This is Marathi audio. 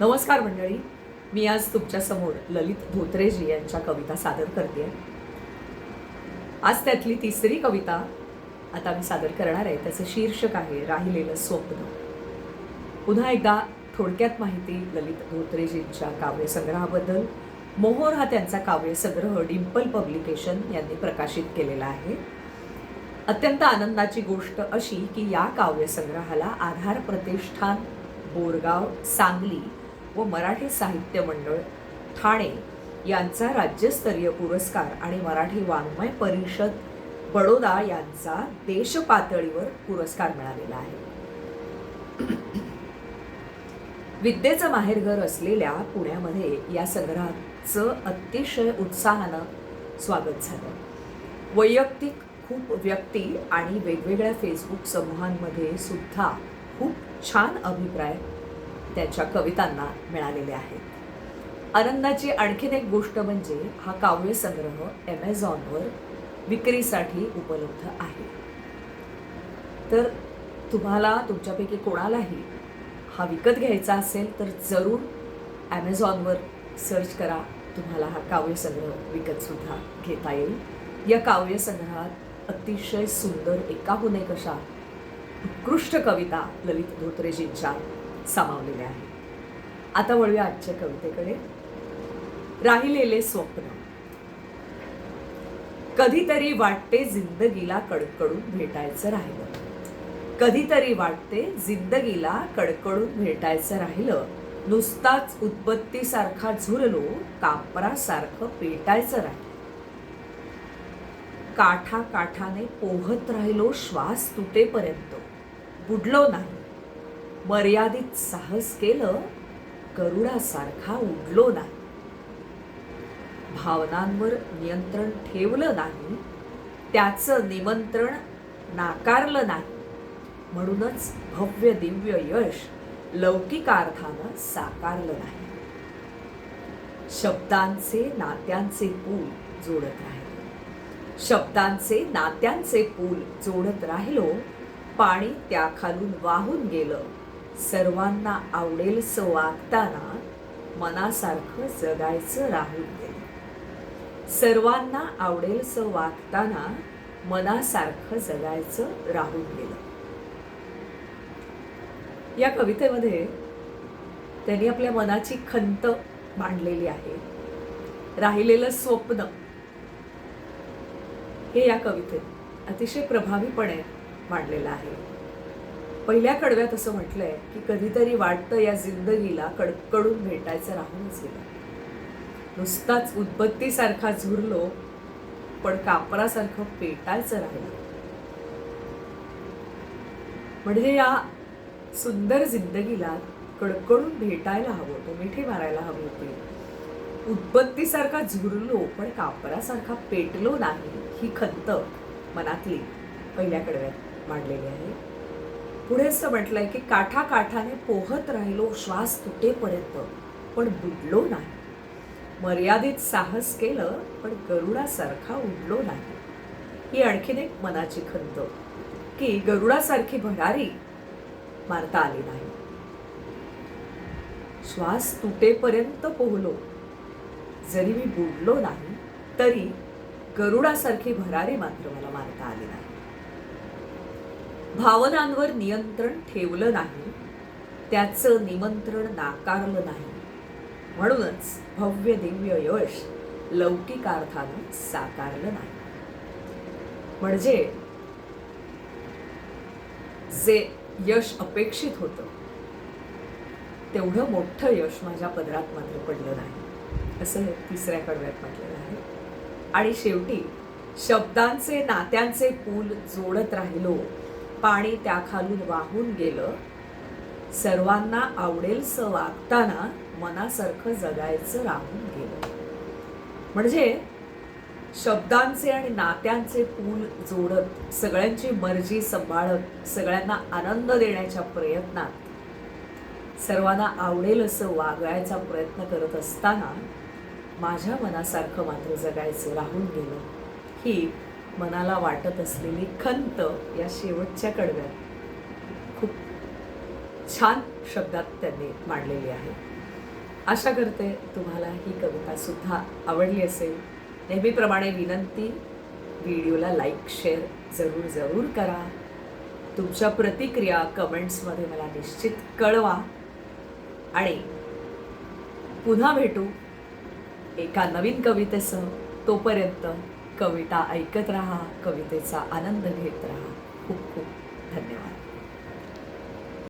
नमस्कार मंडळी. मी आज तुमच्यासमोर ललित धोत्रेजी यांच्या कविता सादर करते आज त्यातली तिसरी कविता आता मी सादर करणार आहे. त्याचं शीर्षक आहे राहिलेलं स्वप्न. पुन्हा एकदा थोडक्यात माहिती ललित धोत्रेजींच्या काव्यसंग्रहाबद्दल. मोहोर हा त्यांचा काव्यसंग्रह डिम्पल पब्लिकेशन यांनी प्रकाशित केलेला आहे. अत्यंत आनंदाची गोष्ट अशी की या काव्यसंग्रहाला आधार प्रतिष्ठान बोरगाव सांगली व मराठी साहित्य मंडळ ठाणे यांचा राज्यस्तरीय पुरस्कार आणि मराठी वाङ्मय परिषद बडोदा यांचा देशपातळीवर पुरस्कार मिळालेला आहे. विद्येचं माहेरघर असलेल्या पुण्यामध्ये या संग्रहाचं अतिशय उत्साहानं स्वागत झालं. वैयक्तिक खूप व्यक्ती आणि वेगवेगळ्या फेसबुक समूहांमध्ये सुद्धा खूप छान अभिप्राय त्याच्या कवितांना मिळालेले आहेत. आनंदाची आणखीन एक गोष्ट म्हणजे हा काव्यसंग्रह ॲमेझॉनवर विक्रीसाठी उपलब्ध आहे. तर तुम्हाला तुमच्यापैकी कोणालाही हा विकत घ्यायचा असेल तर जरूर ॲमेझॉनवर सर्च करा. तुम्हाला हा काव्यसंग्रह विकतसुद्धा घेता येईल. या काव्यसंग्रहात अतिशय सुंदर एकाहून एक अशा उत्कृष्ट कविता ललित धोत्रेजींच्या सामावलेले आहे. आता वळूया आजच्या कवितेकडे. राहिलेले स्वप्न. कधीतरी वाटते जिंदगीला कडकडून भेटायचं राहिलं. कधीतरी वाटते जिंदगीला कडकडून भेटायचं राहिलं. नुसताच उत्पत्तीसारखा झुरलो कापरासारखं पेटायचं राहिलं. काठा काठाने पोहत राहिलो श्वास तुटेपर्यंत. बुडलो नाही. मर्यादित साहस केलं गरुडासारखा उडलो नाही. भावनांवर नियंत्रण ठेवलं नाही त्याचं निमंत्रण नाकारलं नाही. म्हणूनच भव्य दिव्य यश लौकिकार्थानं साकारलं नाही. शब्दांचे नात्यांचे पूल जोडत राहिले. शब्दांचे नात्यांचे पूल जोडत राहिलो पाणी त्याखालून वाहून गेलं. सर्वांना आवडेल स वागताना मनासारखं जगायचं राहून गेलं सर्वांना आवडेल स वागताना मनासारखं जगायचं राहून गेलं या कवितेमध्ये त्यांनी आपल्या मनाची खंत मांडलेली आहे. राहिलेलं स्वप्न. हे या कवितेत अतिशय प्रभावीपणे मांडलेलं आहे. पहिल्या कडव्यात असं म्हटलंय की कधीतरी वाटतं या जिंदगीला कडकडून भेटायचं राहूनच गेलं. नुसताच उद्बत्तीसारखा झुरलो पण कापरासारखं पेटायचं राहिलं. म्हणजे या सुंदर जिंदगीला कडकडून भेटायला हवं तो मिठी मारायला हवी होती. उद्बत्तीसारखा झुरलो पण कापरासारखा पेटलो नाही ही खंत मनातली पहिल्या कडव्यात मांडलेली आहे. पुढे असं म्हटलंय की काठा काठाने पोहत राहिलो श्वास तुटेपर्यंत पण बुडलो नाही. मर्यादित साहस केलं पण गरुडासारखा उडलो नाही. ही आणखीन एक मनाची खंत की गरुडासारखी भरारी मारता आली नाही. श्वास तुटेपर्यंत पोहलो. जरी मी बुडलो नाही तरी गरुडासारखी भरारी मात्र मला मारता आली नाही. भावनांवर नियंत्रण ठेवलं नाही त्याचं निमंत्रण नाकारलं नाही. म्हणूनच भव्य दिव्य यश लौकिकार्थाने साकारलं नाही. म्हणजे जे यश अपेक्षित होतं तेवढं मोठं यश माझ्या पदरात मात्र पडलं नाही. असं तिसऱ्या कडव्यात म्हटलेलं आहे. आणि शेवटी शब्दांचे नात्यांचे पूल जोडत राहिलो पाणी त्याखालून वाहून गेलं. सर्वांना आवडेल स वागताना मनासारखं जगायचं राहून गेलं. म्हणजे शब्दांचे आणि नात्यांचे पूल जोडत सगळ्यांची मर्जी सांभाळत सगळ्यांना आनंद देण्याच्या प्रयत्नात सर्वांना आवडेल असं वागायचा प्रयत्न करत असताना माझ्या मनासारखं मात्र जगायचं राहून गेलं. ही मनाला वाटत असलेली खंत या शेवटच्या कडव्यात खूप छान शब्दात त्यांनी मांडलेली आहे. आशा करते तुम्हाला ही कविता सुद्धा आवडली असेल. नेहमीप्रमाणे विनंती व्हिडिओला लाईक शेअर जरूर जरूर करा. तुमच्या प्रतिक्रिया कमेंट्समध्ये मला निश्चित कळवा. आणि पुन्हा भेटू एका नवीन कवितेसह तोपर्यंत कविता ऐकत राहा कवितेचा आनंद घेत राहा. खूप खूप